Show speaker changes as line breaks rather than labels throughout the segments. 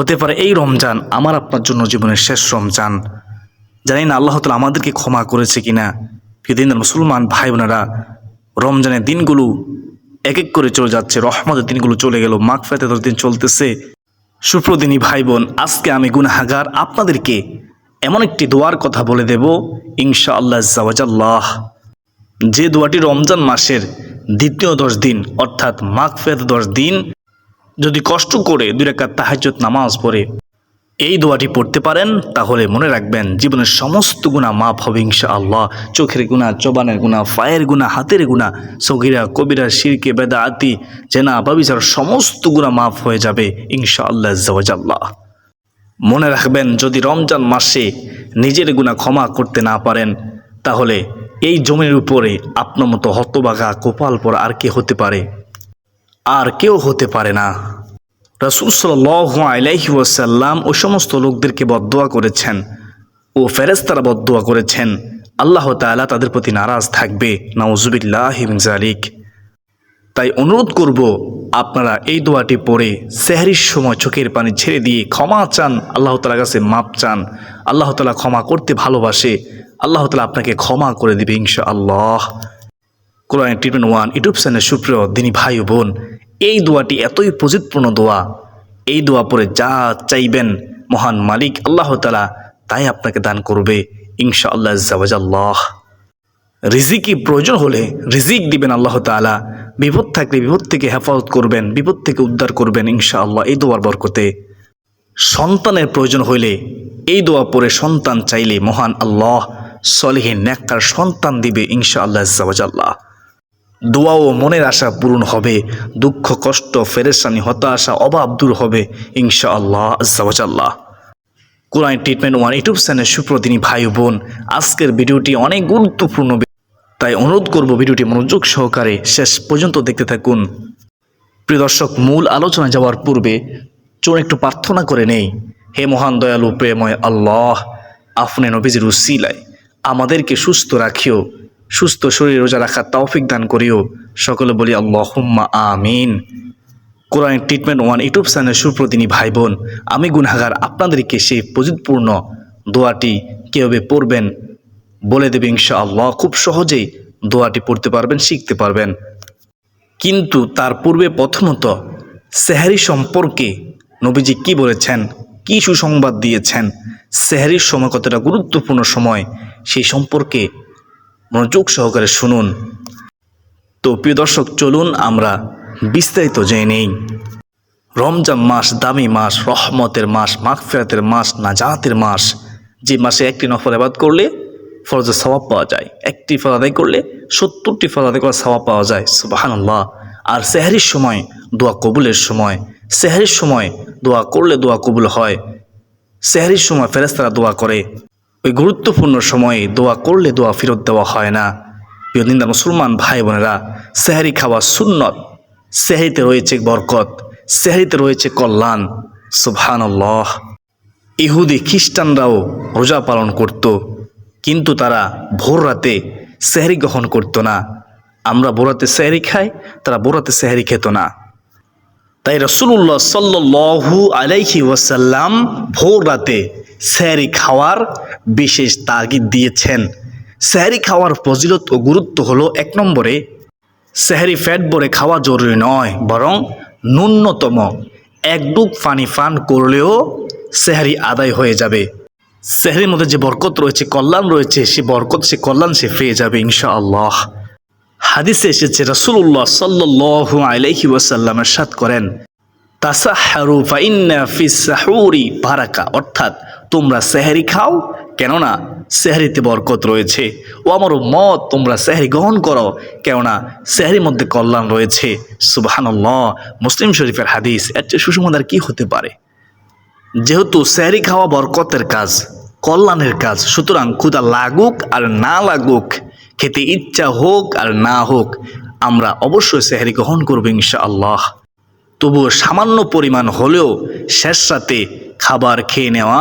হতে পারে এই রমজান আমার আপনার জন্য জীবনের শেষ রমজান। জানি না আল্লাহ তালা আমাদেরকে ক্ষমা করেছে কিনা। সেদিন মুসলমান ভাই বোনেরা রমজানের দিনগুলো এক এক করে চলে যাচ্ছে, রহমতের দিনগুলো চলে গেল মাঘ ফেতের দিন চলতেছে। সুপ্রদিনী ভাই বোন আজকে আমি গুনাহাগার আপনাদেরকে এমন একটি দোয়ার কথা বলে দেব ইনশা আল্লাহ জাওয়াজাল্লাহ যে দোয়াটি রমজান মাসের দ্বিতীয় দশ দিন, অর্থাৎ মাঘ ফেত দশ দিন যদি কষ্ট করে দুই রেখাত তাহাজ্জত নামাজ পড়ে, এই দোয়াটি পড়তে পারেন, তাহলে মনে রাখবেন জীবনের সমস্ত গুণা মাফ হবে ইনশা আল্লাহ চোখের গুণা চবানের গুণা ফায়ের গুণা হাতের গুণা সগিরা, কবিরা, শিরকে বেদা আতি জেনা, বাবিচার সমস্ত গুণা মাফ হয়ে যাবে ইনশা আল্লাহ জওয়াজাল্লাহ মনে রাখবেন যদি রমজান মাসে নিজের গুণা ক্ষমা করতে না পারেন, তাহলে এই জমির উপরে আপনার মতো হতবাগা কোপাল পর আর কে হতে পারে। আর কেউ হতে পারে না। রসুল সাল্লাহ আলাইহি ওয়াসাল্লাম ও সমস্ত লোকদেরকে বদোয়া করেছেন ও ফেরেস্তারা বদোয়া করেছেন। আল্লাহ তাআলা তাদের প্রতি নারাজ থাকবে। নাউজুবিল্লাহ জালিক তাই অনুরোধ করব, আপনারা এই দোয়াটি পড়ে সেহরির সময় চোখের পানি ছেড়ে দিয়ে ক্ষমা চান, আল্লাহ তালার কাছে মাপ চান, আল্লাহ তালা ক্ষমা করতে ভালোবাসে, আল্লাহ তালা আপনাকে ক্ষমা করে দিবে ইনশা আল্লাহ Quran treatment one YouTube channel সুপ্রিয় দিনী ভাই বোন এই দোয়াটি এতই প্রজিতপূর্ণ দোয়া। এই দোয়া পরে যা চাইবেন মহান মালিক আল্লাহ তালা তাই আপনাকে দান করবে ইনশা আল্লাহ জাওয়াজাল্লাহ। রিজিকি প্রয়োজন হলে রিজিক দিবেন আল্লাহ তাআলা। বিপদ থাকলে বিপদ থেকে হেফাজত করবেন, বিপদ থেকে উদ্ধার করবেন ইনশা আল্লাহ এই দোয়ার বরকতে। সন্তানের প্রয়োজন হইলে এই দোয়া পরে সন্তান চাইলে মহান আল্লাহ সলিহীন ন্যাক্কার সন্তান দিবে ইনশা আল্লাহ জাওয়াজাল্লাহ। দোয়া ও মনের আশা পূরণ হবে, দুঃখ, কষ্ট ফেরেশানি হতাশা, অভাব দূর হবে ইনশা আল্লাহ জাওয়াজাল্লাহ Quran treatment one YouTube channel সুপ্রদিনী ভাই বোন, আজকের ভিডিওটি অনেক গুরুত্বপূর্ণ তাই অনুরোধ করব ভিডিওটি মনোযোগ সহকারে শেষ পর্যন্ত দেখতে থাকুন। প্রিয় দর্শক, মূল আলোচনা যাওয়ার পূর্বে চোর একটু প্রার্থনা করে নেই। হে মহান দয়ালু, প্রেময় আল্লাহ আপনি নবীজির উসিলায় আমাদেরকে সুস্থ রাখিও। সুস্থ শরীর রোজা রাখার তৌফিক দান করিও। সকলে বলি, আল্লাহুম্মা আমিন। Quran treatment one YouTube channel সুপ্রতিনি ভাই বোন আমি গুনাগার আপনাদেরকে সেই প্রযুৎপূর্ণ দোয়াটি কীভাবে পড়বেন বলে দেবে ইনশা আল্লাহ খুব সহজেই দোয়াটি পড়তে পারবেন, শিখতে পারবেন। কিন্তু তার পূর্বে প্রথমত সেহারি সম্পর্কে নবীজি কি বলেছেন, কি সুসংবাদ দিয়েছেন, সেহারির সময় কতটা গুরুত্বপূর্ণ সময়, সেই সম্পর্কে মনোযোগ সহকারে শুনুন। তো প্রিয় দর্শক, চলুন আমরা বিস্তারিত জেনে নেই। রমজান মাস দামি মাস, রহমতের মাস, মাগফিরাতের মাস না নাজাতের মাস। যে মাসে একটি নফল আবাদ করলে ফরজের সবাব পাওয়া যায়। একটি ফল আদায় করলে সত্তরটি ফল আদায় করার সবাব পাওয়া যায়। সুবাহান আল্লাহ আর সেহারির সময় দোয়া কবুলের সময়। সেহারির সময় দোয়া করলে দোয়া কবুল হয়। সেহারির সময় ফেরেস্তারা দোয়া করে। ওই গুরুত্বপূর্ণ সময়ে দোয়া করলে দোয়া ফেরত দেওয়া হয় না। প্রিয় নিন্দা মুসলমান ভাই বোনেরা, সেহারি খাওয়া সুন্নত, সেহারিতে রয়েছে বরকত, সেহারিতে রয়েছে কল্যাণ। সুবহানাল্লাহ। ইহুদি খ্রিস্টানরাও রোজা পালন করত, কিন্তু তারা ভোর রাতে সেহারি গ্রহণ করত না। আমরা বোরাতে সেহারি খাই, তারা ভোরাতে সেহারি খেত না। তাই রসুল্লাহ সাল্লু আলাইহি ওয়াসাল্লাম ভোর রাতে স্যারি খাওয়ার বিশেষ তাগিদ দিয়েছেন। স্যারি খাওয়ার ফজিলত ও গুরুত্ব হলো এক নম্বরে স্যাহারি ফ্যাট ভরে খাওয়া জরুরি নয়, বরং ন্যূনতম এক পানি পান করলেও সেহারি আদায় হয়ে যাবে। সেহারির মধ্যে যে বরকত রয়েছে, কল্যাণ রয়েছে, সে বরকত, সে কল্যাণ সে পেয়ে যাবে ইনশা আল্লাহ হাদিসে এসেছে রসুল্লাহ সাল্লু আলাইহি ওয়াসাল্লামের সাথ করেন তাসাহারু ফাইন্না ফি সাহুরি বারাকা অর্থাৎ তোমরা সেহারি খাও কেননা সেহারিতে বরকত রয়েছে। ও আমার মত তোমরা সেহারি গ্রহণ করো। কেননা সেহারির মধ্যে কল্যাণ রয়েছে। সুবহানাল্লাহ। মুসলিম শরীফের হাদিস, এর চেয়ে সুষমতার কি হতে পারে? যেহেতু সেহারি খাওয়া বরকতের কাজ, কল্যাণের কাজ, সুতরাং ক্ষুদা লাগুক আর না লাগুক, খেতে ইচ্ছা হোক আর না হোক, আমরা অবশ্যই সেহারি গ্রহণ করব ইনশা আল্লাহ তবুও সামান্য পরিমাণ হলেও শেষ রাতে খাবার খেয়ে নেওয়া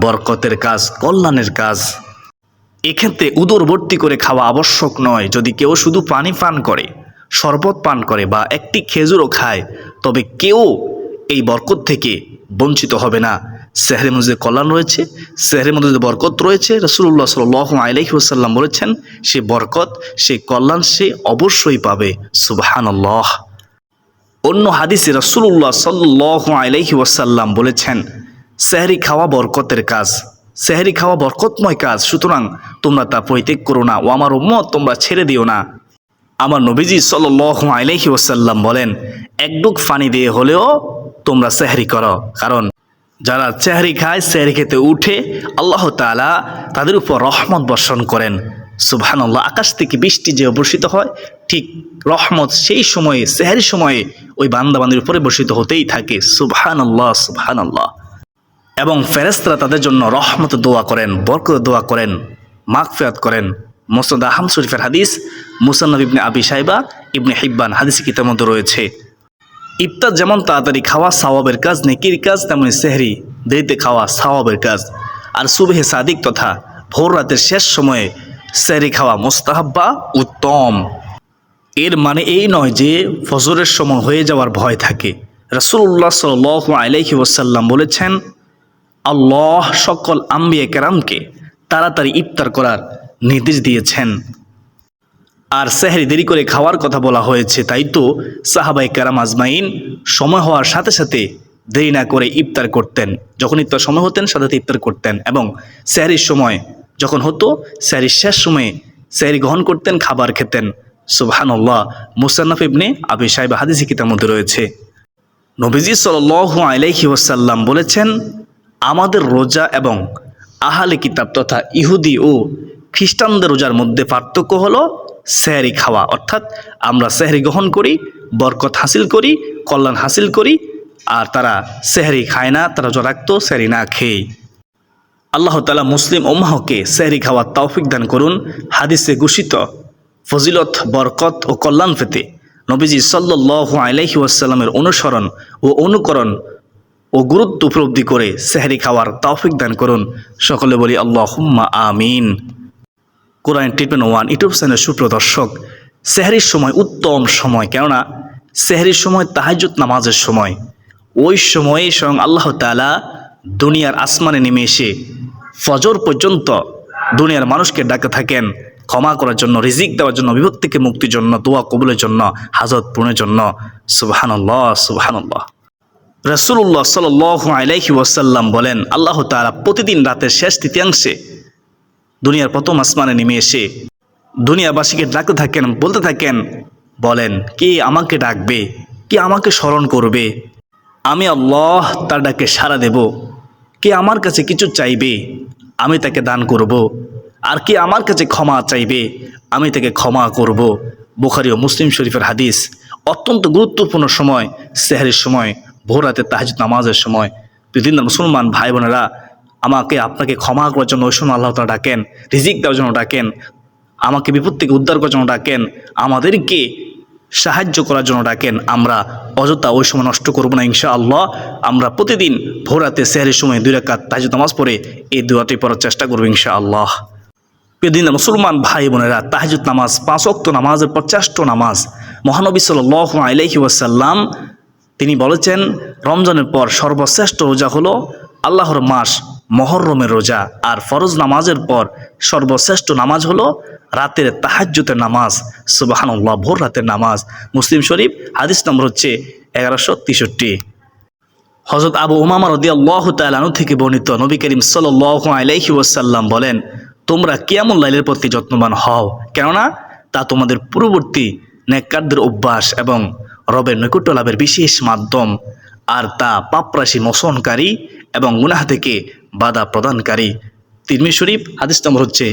বরকতের কাজ, কল্যাণের কাজ। এক্ষেত্রে উদরবর্তী করে খাওয়া আবশ্যক নয়। যদি কেউ শুধু পানি পান করে, শরবত পান করে বা একটি খেজুরও খায়, তবে কেউ এই বরকত থেকে বঞ্চিত হবে না। সেহরের মধ্যে কল্যাণ রয়েছে সেহরের মধ্যে বরকত রয়েছে। রসুল্লাহ সাল আলহি ওসাল্লাম বলেছেন, সে বরকত, সে কল্যাণ সে অবশ্যই পাবে। সুবাহানল্লাহ। অন্য হাদিসে রসুল্লাহ সাল্লাহ আলহি ওয়াসাল্লাম বলেছেন, সেহরি খাওয়া বরকতের কাজ, সেহরি খাওয়া বরকতময় কাজ, সুতরাং তোমরা তা পরিত্যাগ করো না। ও আমার উম্মত, তোমরা ছেড়ে দিও না। আমার নবীজি সাল্লাহ আলহি ওসাল্লাম বলেন একডুক ফানি দিয়ে হলেও তোমরা সেহরি করো। কারণ যারা চেহারি খায়, সেহরি খেতে উঠে আল্লাহ তালা তাদের উপর রহমত বর্ষণ করেন। সুবহানাল্লাহ, আকাশ থেকে বৃষ্টি যে বর্ষিত হয় ঠিক রহমত সেই সময়ে, সেহারি সময়ে ওই বান্দাবান্দির উপরে বর্ষিত হতেই থাকে। সুবহানাল্লাহ সুবহানাল্লাহ। এবং ফেরেস্তারা তাদের জন্য রহমত দোয়া করেন, বরকত দোয়া করেন, মাগফিরাত করেন। মোসাদ আহম শরীফের হাদিস, মুসান্নব ইবনে আবি সাইবা ইবনে হিব্বান হাদিস কিতার মধ্যে রয়েছে। ইফতার যেমন তাড়াতাড়ি খাওয়া, সাওয়াবের কাজ, নেকির কাজ, তেমনি সেহরি, দেরিতে খাওয়া, সাওয়াবের কাজ। আর সুবেহে সাদিক তথা ভোর রাতের শেষ সময়ে সেহরি খাওয়া মোস্তাহাব্বা উত্তম। এর মানে এই নয় যে ফজরের সময় হয়ে যাওয়ার ভয় থাকে। রসুল্লাহ সাল আলাইহি ওসাল্লাম বলেছেন, আল্লাহ সকল আম্বিয়া কেরামকে তাড়াতাড়ি ইফতার করার নির্দেশ দিয়েছেন। আর সেহরি দেরি করে খাওয়ার কথা বলা হয়েছে, তাই তো সাহাবাই কারাম আজমাইন সময় হওয়ার সাথে সাথে দেরি না করে ইফতার করতেন। যখন ইফতার সময় হতেন, সাথে সাথে ইফতার করতেন এবং স্যারির সময় যখন হতো স্যারির শেষ সময়ে স্যারি গ্রহণ করতেন, খাবার খেতেন। সুবহানাল্লাহ, মুসান্নাফ ইবনে আবি সাহেব হাদিসি কিতার মধ্যে রয়েছে। নবীজি সাল আলাইহি ওয়াসাল্লাম বলেছেন, আমাদের রোজা এবং আহালে কিতাব তথা ইহুদি ও খ্রিস্টানদের রোজার মধ্যে পার্থক্য হলো সেহরি খাওয়া। অর্থাৎ আমরা সেহরি গ্রহণ করি, বরকত হাসিল করি, কল্যাণ হাসিল করি, আর তারা সেহরি খায় না, তারা রোজা রাখতো না খেয়ে আল্লাহ তালা মুসলিম ওম্মাহকে সেহরি খাওয়ার তৌফিক দান করুন। হাদিসে ঘোষিত ফজিলত, বরকত ও কল্যাণ পেতে নবীজি সাল্লাহ আলাইহি ওয়াসাল্লামের অনুসরণ ও অনুকরণ ও গুরুত্ব উপলব্ধি করে সেহারি খাওয়ার তৌফিক দান করুন। সকলে বলি আল্লাহ আমিন। Quran treatment one YouTube channel সুপ্রদর্শক, সেহারির সময় উত্তম সময়, কেননা সেহারির সময় তাহাজুত নামাজের সময়। ওই সময়ে স্বয়ং আল্লাহ তালা দুনিয়ার আসমানে নেমে এসে ফজর পর্যন্ত দুনিয়ার মানুষকে ডাকে থাকেন। ক্ষমা করার জন্য, রিজিক দেওয়ার জন্য বিভক্ত থেকে মুক্তির জন্য, দোয়া কবুলের জন্য, হাজত পূরণের জন্য। সুবাহানল্লাহ সুবাহানল্লাহ। রসুল্লাহ সাল আলাইহি ওয়াসাল্লাম বলেন, আল্লাহ তালা প্রতিদিন রাতের শেষ তৃতীয়াংশে দুনিয়ার প্রথম আসমানে নেমে এসে দুনিয়াবাসীকে ডাকতে থাকেন, বলতে থাকেন, বলেন, কে আমাকে ডাকবে? কে আমাকে স্মরণ করবে? আমি আল্লাহ তার ডাকে সাড়া দেব। কে আমার কাছে কিছু চাইবে? আমি তাকে দান করব। আর কে আমার কাছে ক্ষমা চাইবে? আমি তাকে ক্ষমা করব। বুখারি ও মুসলিম শরীফের হাদিস, অত্যন্ত গুরুত্বপূর্ণ সময়, সেহরের সময়, ভোর রাতে তাহাজ নামাজের সময়। বিভিন্ন মুসলমান ভাই বোনেরা আমাকে, আপনাকে ক্ষমা করার জন্য ওই সময় আল্লাহ তালা ডাকেন, রিজিক দেওয়ার জন্য ডাকেন, আমাকে বিপদ থেকে উদ্ধার করার জন্য ডাকেন, আমাদেরকে সাহায্য করার জন্য ডাকেন। আমরা অযথা ওই সময় নষ্ট করব না ইনশা আল্লাহ আমরা প্রতিদিন ভোরাতে সেহরের সময় দুই রাকাত তাহাজ নামাজ পড়ে এই দুয়াটি পড়ার চেষ্টা করব ইনশা আল্লাহ প্রতিদিন মুসলমান ভাই বোনেরা তাহাজুদ নামাজ, পাঁচ অক্ত নামাজের পঞ্চাশট নামাজ। মহানবী সাল আলহি ওয়াসাল্লাম তিনি বলেছেন, রমজানের পর সর্বশ্রেষ্ঠ রোজা হলো আল্লাহর মাস মহরমের রোজা, আর ফরজ নামাজের পর সর্বশ্রেষ্ঠ নামাজ হলো রাতের তাহাজ্যতের নামাজ, সুবাহানুল্লাহ, ভোর রাতের নামাজ। মুসলিম শরীফ, হাদিস নম্বর হচ্ছে এগারোশো তেষট্টি। হজরত আবু উমামা রদি আল্লাহ তালু থেকে বর্ণিত নবী করিম সাল আলাইহি ওয়াসাল্লাম বলেন তোমরা কেমন লাইলের প্রতি যত্নবান হও? কেননা তা তোমাদের পূর্ববর্তী নেককারদের অভ্যাস এবং রবের নৈকট্য লাভের বিশেষ মাধ্যম। আর তা পাপরাশি মোশনকারী এবং গুনাহ থেকে বাধা প্রদানকারী। তিরমি শরীফ, হাদিস নম্বর হচ্ছে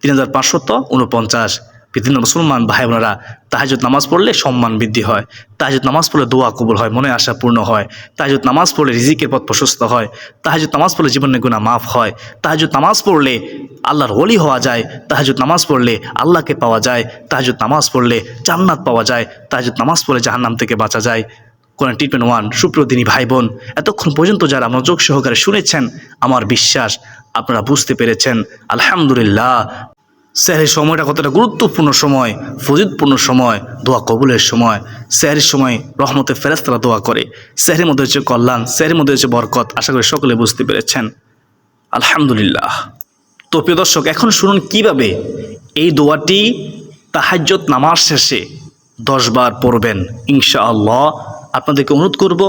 তিন হাজার পাঁচশত উনপঞ্চাশ বিভিন্ন মুসলমান ভাই বোনেরা তাহাজুদ নামাজ পড়লে সম্মান বৃদ্ধি হয়। তাহাজুদ নামাজ পড়লে দোয়া কবুল হয়, মনে আশা পূর্ণ হয়। তাহাজুদ নামাজ পড়লে রিজিকের পথ প্রশস্ত হয়। তাহাজুদ নামাজ পড়লে জীবনের গুণা মাফ হয়। তাহাজুদ নামাজ পড়লে আল্লাহর ওলি হওয়া যায়। তাহাজুদ নামাজ পড়লে আল্লাহকে পাওয়া যায়। তাহাজুদ নামাজ পড়লে জান্নাত পাওয়া যায়। তাহাজুদ নামাজ পড়লে জাহান্নাম থেকে বাঁচা যায়। কোরআন ট্রিটমেন্ট ওয়ান সুপ্রদিনী ভাই বোন এতক্ষণ পর্যন্ত যারা মনোযোগ সহকারে শুনেছেন, আমার বিশ্বাস আপনারা বুঝতে পেরেছেন। আলহামদুলিল্লাহ। স্যারের সময়টা কতটা গুরুত্বপূর্ণ সময় ফজিদপূর্ণ সময়, দোয়া কবুলের সময়। স্যারের সময় রহমতে ফেরেস্তারা দোয়া করে। স্যারের মধ্যে হচ্ছে কল্যাণ স্যারের মধ্যে হচ্ছে বরকত। আশা করি সকলে বুঝতে পেরেছেন। আলহামদুলিল্লাহ। তো প্রিয় দর্শক, এখন শুনুন কীভাবে এই দোয়াটি তাহাজ্জত নামাজ শেষে দশবার পড়বেন, ইনশাআল্লাহ। আপনাদেরকে অনুরোধ করব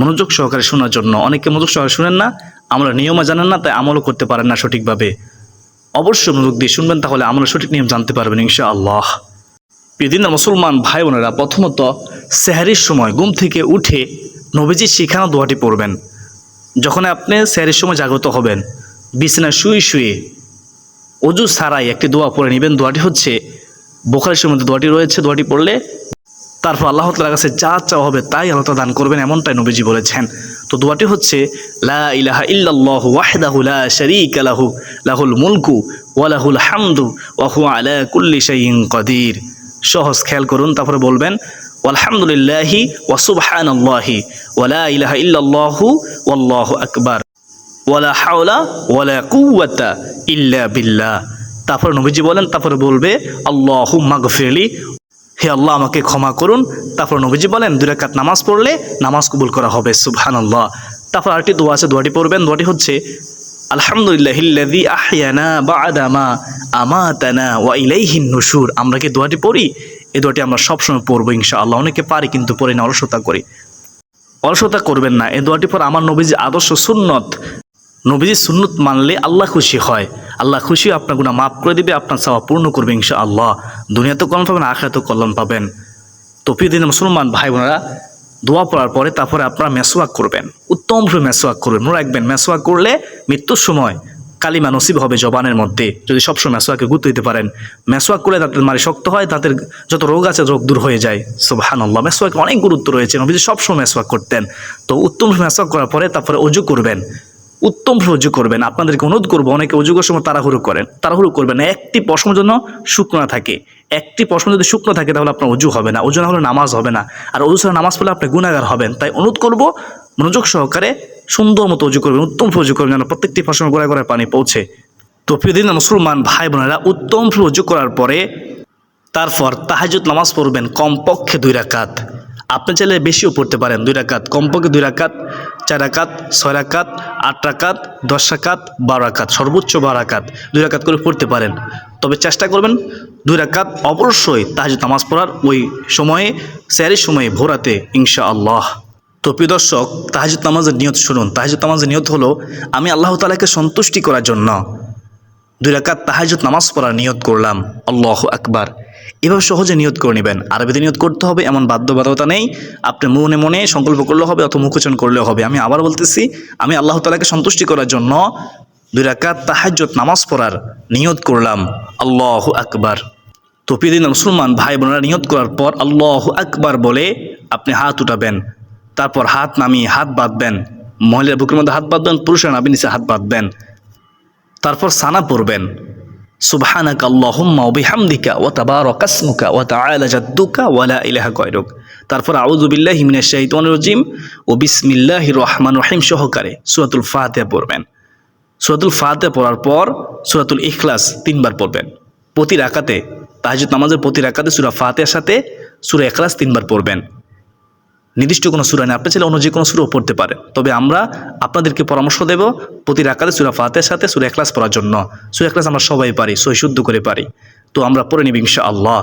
মনোযোগ সহকারে শোনার জন্য। অনেকে মনোযোগ সহকারে শুনেন না, আমরা নিয়মে জানেন না, তাই আমলও করতে পারেন না সঠিকভাবে। অবশ্যই মনোযোগ দিয়ে শুনবেন, তাহলে আমরা সঠিক নিয়ম জানতে পারবেন ইনশাআল্লাহ। প্রিয়দিনের মুসলমান ভাই বোনেরা প্রথমত সেহারির সময় ঘুম থেকে উঠে নবীজি শিখানো দোয়াটি পড়বেন। যখন আপনি সেহারির সময় জাগ্রত হবেন, বিছানায় শুয়ে শুয়ে অজু সারাই একটি দোয়া পড়ে নেবেন। দোয়াটি হচ্ছে, বোখারের সময় দোয়াটি রয়েছে, দোয়াটি পড়লে তারপর আল্লাহ তালার কাছে যা চাওয়া হবে তাই আল্লাহ দান করবেন এমনটাই নবীজি বলেছেন। তো দোয়াটি হচ্ছে, লা লা ওয়া ওয়া সহজ খেয়াল করুন, তারপরে বলবেন আলহামদুলিল্লাহি ওয়া সুবহানাল্লাহি ওয়া লা ইলাহা ইল্লাল্লাহু ওয়াল্লাহু আকবার। ওয়ালা হাওলা ওয়ালা কুওয়াতা ইল্লা বিল্লাহ। তারপর নবীজি বলেন, তারপরে বলবে আল্লাহু মাগফিরলি হে আল্লাহ, আমাকে ক্ষমা করুন। তারপর নবীজি বলেন, দুই রাকাত নামাজ পড়লে নামাজ কবুল করা হবে। সুবহানাল্লাহ। তারপর আরেকটি দোয়া আছে, দোয়াটি পড়বেন। দোয়াটি হচ্ছে, আলহামদুলিল্লাহিল্লাযী আহইয়ানা বা'দা মা আমাতানা ওয়া নুশুর। আমরা কি দোয়াটি পড়ি? এই দোয়াটি আমরা সবসময় পড়ব ইনশাআল্লাহ। অনেকে পারি, কিন্তু পড়ি না, অলসতা করি। অলসতা করবেন না। এই দোয়াটি পর আমার নবীজি আদর্শ সুন্নত। নবীজি সুন্নত মানলে আল্লাহ খুশি হয়। আল্লাহ খুশি আপনার গুণা মাফ করে দিবে, আপনার চাওয়া পূর্ণ করবে ইনশা আল্লাহ দুনিয়াতে কল্যাণ পাবেন আখড়াতেও কল্যাণ পাবেন। তো প্রিয় দিন মুসলমান ভাই বোনেরা দোয়া পড়ার পরে তারপরে আপনারা মেসোয়াক করবেন। উত্তম উত্তমভাবে মেসোয়াক করবেন, মনে রাখবেন মেসোয়াক করলে মৃত্যুর সময় কালিমা নসিব হবে জবানের মধ্যে। যদি সবসময় মেসোয়াকে গুরুত্ব দিতে পারেন মেসোয়াক করলে তাদের মারি শক্ত হয়, তাদের যত রোগ আছে রোগ দূর হয়ে যায়। সুবহান আল্লাহ মেসোয়াকে অনেক গুরুত্ব রয়েছে। নবীজি সবসময় মেসোয়াক করতেন। তো উত্তম মেসোয়াক করার পরে তারপরে অজু করবেন। উত্তম অজু করবেন। আপনাদেরকে অনুরোধ করব, অনেকে অজু করার সময় তাড়াহুড়ো করেন। তাড়াহুড়ো করবেন একটি পশম জন্য শুকনো না থাকে। একটি পশম যদি শুকনো থাকে তাহলে আপনার অজু হবে না। অজু না হলে নামাজ হবে না। আর অজু ছাড়া নামাজ পড়লে আপনি গুণাগার হবেন। তাই অনুরোধ করব, মনোযোগ সহকারে সুন্দর মতো অজু করবেন, উত্তম অজু করবেন, যেন প্রত্যেকটি পশমে গোড়ায় গোড়ায় পানি পৌঁছে। তো প্রিয়দিন, মুসলমান ভাই বোনেরা, উত্তম অজু করার পরে তারপর তাহাজুদ নামাজ পড়বেন কমপক্ষে দুই রাকাত। আপনি চাইলে বেশিও পড়তে পারেন। দুই রাকাত কমপক্ষে দুই রাকাত, চার রাকাত, ছয় রাকাত, আট রাকাত, দশ রাকাত, বারো রাকাত, সর্বোচ্চ বারো রাকাত দুই রাকাত করে পড়তে পারেন। তবে চেষ্টা করবেন দুই রাকাত অবশ্যই তাহাজুদ নামাজ পড়ার ওই সময়ে, স্যারের সময়ে ভোরাতে ইনশা আল্লাহ তো প্রিয় দর্শক তাহাজুদ নামাজের নিয়ত শুনুন। তাহাজুদ নামাজের নিয়ত হলো, আমি আল্লাহ তালাকে সন্তুষ্টি করার জন্য দুই রাকাত তাহাজুদ নামাজ পড়ার নিয়ত করলাম। আল্লাহ আকবার। এভাবে সহজে নিয়ত করে নেবেন। আরবিতে নিয়ত করতে হবে, এমন বাধ্যবাধকতা নেই। আপনি মনে মনে সংকল্প করলে হবে অথবা মুখোচন করলেও হবে। আমি আবার বলতেছি, আমি আল্লাহ তালাকে সন্তুষ্টি করার জন্য দুই রাকাত তাহাজ্জত নামাজ পড়ার নিয়ত করলাম। আল্লাহ আকবার। তো মুসলমান ভাই বোনেরা, নিয়ত করার পর আল্লাহ আকবার বলে আপনি হাত উঠাবেন। তারপর হাত নামিয়ে হাত বাঁধবেন। মহিলার বুকের মধ্যে হাত বাঁধবেন, পুরুষের নাবি নিচে হাত বাঁধবেন। তারপর সানা পড়বেন সুবহানাক আল্লাহুম্মা বিহামদিকা ওয়া তাবারাকা ইসমুকা ওয়া তাআলা জাদ্দুকা ওয়া লা ইলাহা গায়রুক। তারপর আউযু বিল্লাহি মিনাশ শাইতানির রাজিম ও বিসমিল্লাহির রহমানির রহিম সহকারে সূরাতুল ফাতিহা পড়বেন। সূরাতুল ফাতিহা পড়ার পর সূরাতুল ইখলাস তিনবার পড়বেন। প্রতি রাকাতে তাহাজ্জুদ নামাজের প্রতি রাকাতে সূরা ফাতিহার সাথে সূরা ইখলাস তিনবার পড়বেন। নির্দিষ্ট কোনো সুরা নেই। আপনি চাইলে অন্য যে কোনো সুরাও পড়তে পারেন তবে আমরা আপনাদেরকে পরামর্শ দেব প্রতি রাকাতে সুরা ফাতের সাথে সুরা এখলাস পড়ার জন্য। সুরা এখলাস আমরা সবাই পারি সই শুদ্ধ করে পারি। তো আমরা পড়ে নিব ইনশা আল্লাহ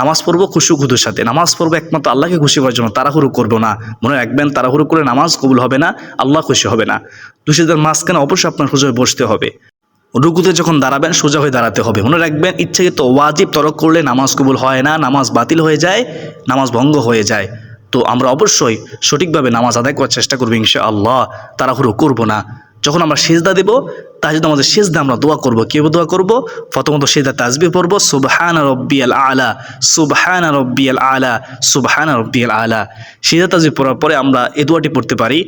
নামাজ পড়ব খুশু খুদুর সাথে। নামাজ পড়ব একমাত্র আল্লাহকে খুশি করার জন্য। তাড়াহুড়ো করব না। মনে রাখবেন, তাড়াহুড়ো করে নামাজ কবুল হবে না, আল্লাহ খুশি হবে না। দুশিদের মাঝখানে অবশ্যই আপনার হয়ে বসতে হবে। রুকুতে যখন দাঁড়াবেন, সোজা হয়ে দাঁড়াতে হবে। মনে রাখবেন, ইচ্ছাকৃত ওয়াজিব তরক করলে নামাজ কবুল হয় না, নামাজ বাতিল হয়ে যায়, নামাজ ভঙ্গ হয়ে যায়। তো আমরা অবশ্যই সঠিকভাবে নামাজ আদায় করার চেষ্টা করব ইনশা আল্লাহ তাড়াহুড়ো করব না। যখন আমরা সেজদা দেবো তাই যদি আমাদের সেজদা আমরা দোয়া করব। কীভাবে দোয়া করব? প্রথমত সেজদা তাজবি পড়ব, সুবহান রব্বিয়াল আলা, সুবহান রব্বিয়াল আলা, সুবহান রব্বিয়াল আলা। সেজদা তাজবি পড়ার পরে আমরা এ দোয়াটি পড়তে পারি,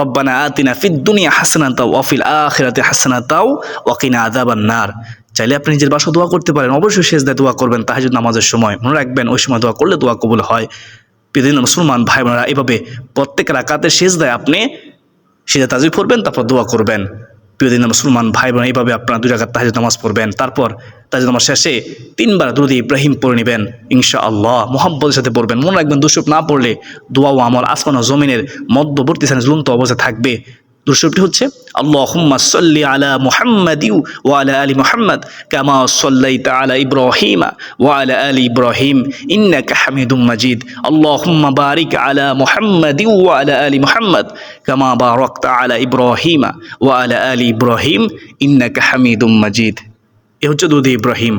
রব্বানা আতিনা ফিদ দুনিয়া হাসানাতাও ওয়াফিল আখিরাতে হাসানাতাও ওয়াকিনা আযাবান নার। চাইলে আপনি নিজের বাসা দোয়া করতে পারেন, অবশ্যই সেজদা দোয়া করবেন তাহাজুদ নামাজের সময়। মনে রাখবেন, ওই সময় দোয়া করলে দোয়া কবুল হয়। পৃথিবীর মুসলমান ভাই বোনেরা এভাবে প্রত্যেক রাকাতে শেষ দেয় আপনি সেটা তাজবি পড়বেন, তারপর দোয়া করবেন। প্রিয়দিন মুসলমান ভাই বোন এইভাবে আপনারা দুই রাকাত তাহাজ নামাজ পড়বেন, তারপর তাহাজ নামাজ শেষে তিনবার দুদি ইব্রাহিম পড়ে নেবেন ইনশা আল্লাহ মোহাম্মদের সাথে পড়বেন। মনে রাখবেন দুসুপ না পড়লে দোয়া ও আমল আসমান ও জমিনের মধ্যবর্তী স্থানে জ্বলন্ত অবস্থা থাকবে। দুশোটি হচ্ছে, আল্লাহুম্মা সাল্লি আলা মুহাম্মাদি ওয়া আলা আলি মুহাম্মদ কামা সাল্লাইতা আলা ইব্রাহিমা ওয়া আলা আলি ইব্রাহিম ইন্নাকা হামিদুম মাজিদ। আল্লাহুম্মা বারিক আলা মুহাম্মাদি ওয়া আলা আলি মুহাম্মদ কামা বারাকতা আলা ইব্রাহিমা ওয়া আলা আলি ইব্রাহিম ইন্নাকা হামিদুম মাজিদ। এ হচ্ছে দুধ ইব্রাহিম।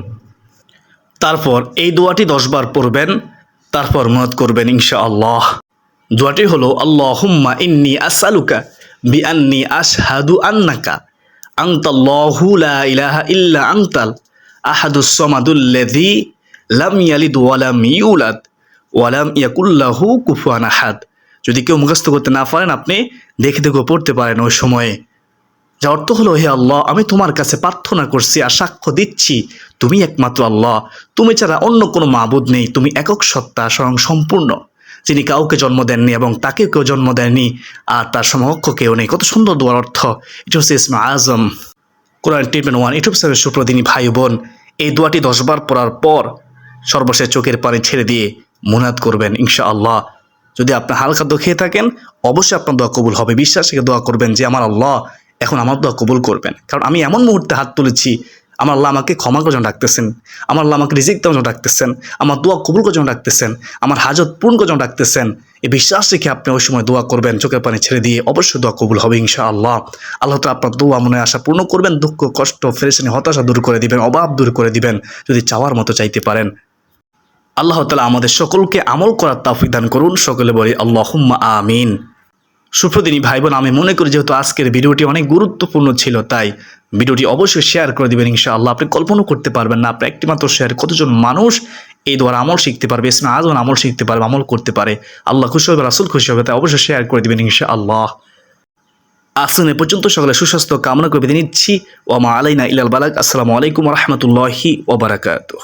তারপর এই দোয়াটি দশবার পড়বেন, তারপর মনত করবেন ইনশা আল্লাহ দোয়াটি হলো, আল্লাহুম্মা ইন্নি আসালুকা বিআন্নি আশহাদু আন্নাকা। আনতাল্লাহু লা ইলাহা ইল্লা আনতাল। আহাদুস সামাদুল্লাযী লাম ইয়ালিদ ওয়া লাম ইউলাদ। ওয়া লাম ইয়াকুল্লাহু কুফুয়ান আহাদ। যদি কেউ মুখস্থ করতে না পারেন, আপনি দেখে দেখে পড়তে পারেন ওই সময়ে। যা অর্থ হলো, হে আল্লাহ, আমি তোমার কাছে প্রার্থনা করছি আর সাক্ষ্য দিচ্ছি, তুমি একমাত্র আল্লাহ। তুমি ছাড়া অন্য কোনো মাবুদ নেই, তুমি একক সত্তা স্বয়ং সম্পূর্ণ। যিনি কাউকে জন্ম দেননি এবং তাকে কেউ জন্ম দেননি আর তার সমকক্ষ কেউ নেই। কত সুন্দর দোয়ার অর্থ। এটা হচ্ছে ইসমা আজম। Quran treatment one YouTube channel সুপ্রদিনী ভাই বোন। এই দোয়াটি দশবার পড়ার পর সর্বশেষ চোখের পানি ছেড়ে দিয়ে মুনাদ করবেন ইনশা আল্লাহ যদি আপনি হালকা দোয়া খেয়ে থাকেন, অবশ্যই আপনার দোয়া কবুল হবে। বিশ্বাস দোয়া করবেন যে, আমার আল্লাহ এখন আমার দোয়া কবুল করবেন। কারণ আমি এমন মুহূর্তে হাত তুলেছি আমার আল্লাহ আমাকে ক্ষমা করে জন্য ডাকতেছেন। আমার আল্লাহ আমাকে রিজিক দেওয়ার জন্য ডাকতেছেন। আমার দোয়া কবুল করে জন্য ডাকতেছেন। আমার হাজত পূর্ণ করে জন্য ডাকতেছেন। এই বিশ্বাস রেখে আপনি ওই সময় দোয়া করবেন, চোখের পানি ছেড়ে দিয়ে অবশ্যই দোয়া কবুল হবে ইনশা আল্লাহ আল্লাহ তালা আপনার দোয়া মনে আশা পূর্ণ করবেন, দুঃখ, কষ্ট ফেরেশানি হতাশা দূর করে দিবেন, অভাব দূর করে দিবেন, যদি চাওয়ার মতো চাইতে পারেন। আল্লাহ তালা আমাদের সকলকে আমল করার তাফিক দান করুন। সকলে বলি, আল্লাহুম্মা আমিন। সুপ্রদিনী ভাই বোন আমি মনে করি যেহেতু আজকের ভিডিওটি অনেক গুরুত্বপূর্ণ ছিল, তাই ভিডিওটি অবশ্যই শেয়ার করে দেবেন, ইনশাআল্লাহ। আপনি কল্পনা করতে পারবেন না, আপনি একটি মাত্র শেয়ার কতজন মানুষ এই দ্বারা আমল শিখতে পারবে ইসমে আজমান আমল শিখতে পারবে, আমল করতে পারে। আল্লাহ খুশি হবে, রাসুল খুশি হবে, তাই অবশ্যই শেয়ার করে দিবেন, ইনশাআল্লাহ। আসুন এ পর্যন্ত সকলে সুস্বাস্থ্য কামনা করে বেঁধে নিচ্ছি। ওমা আলাইনা ইলাল বালাক আসসালামু আলাইকুম রহমতুল্লাহি ওবরাকাতুহ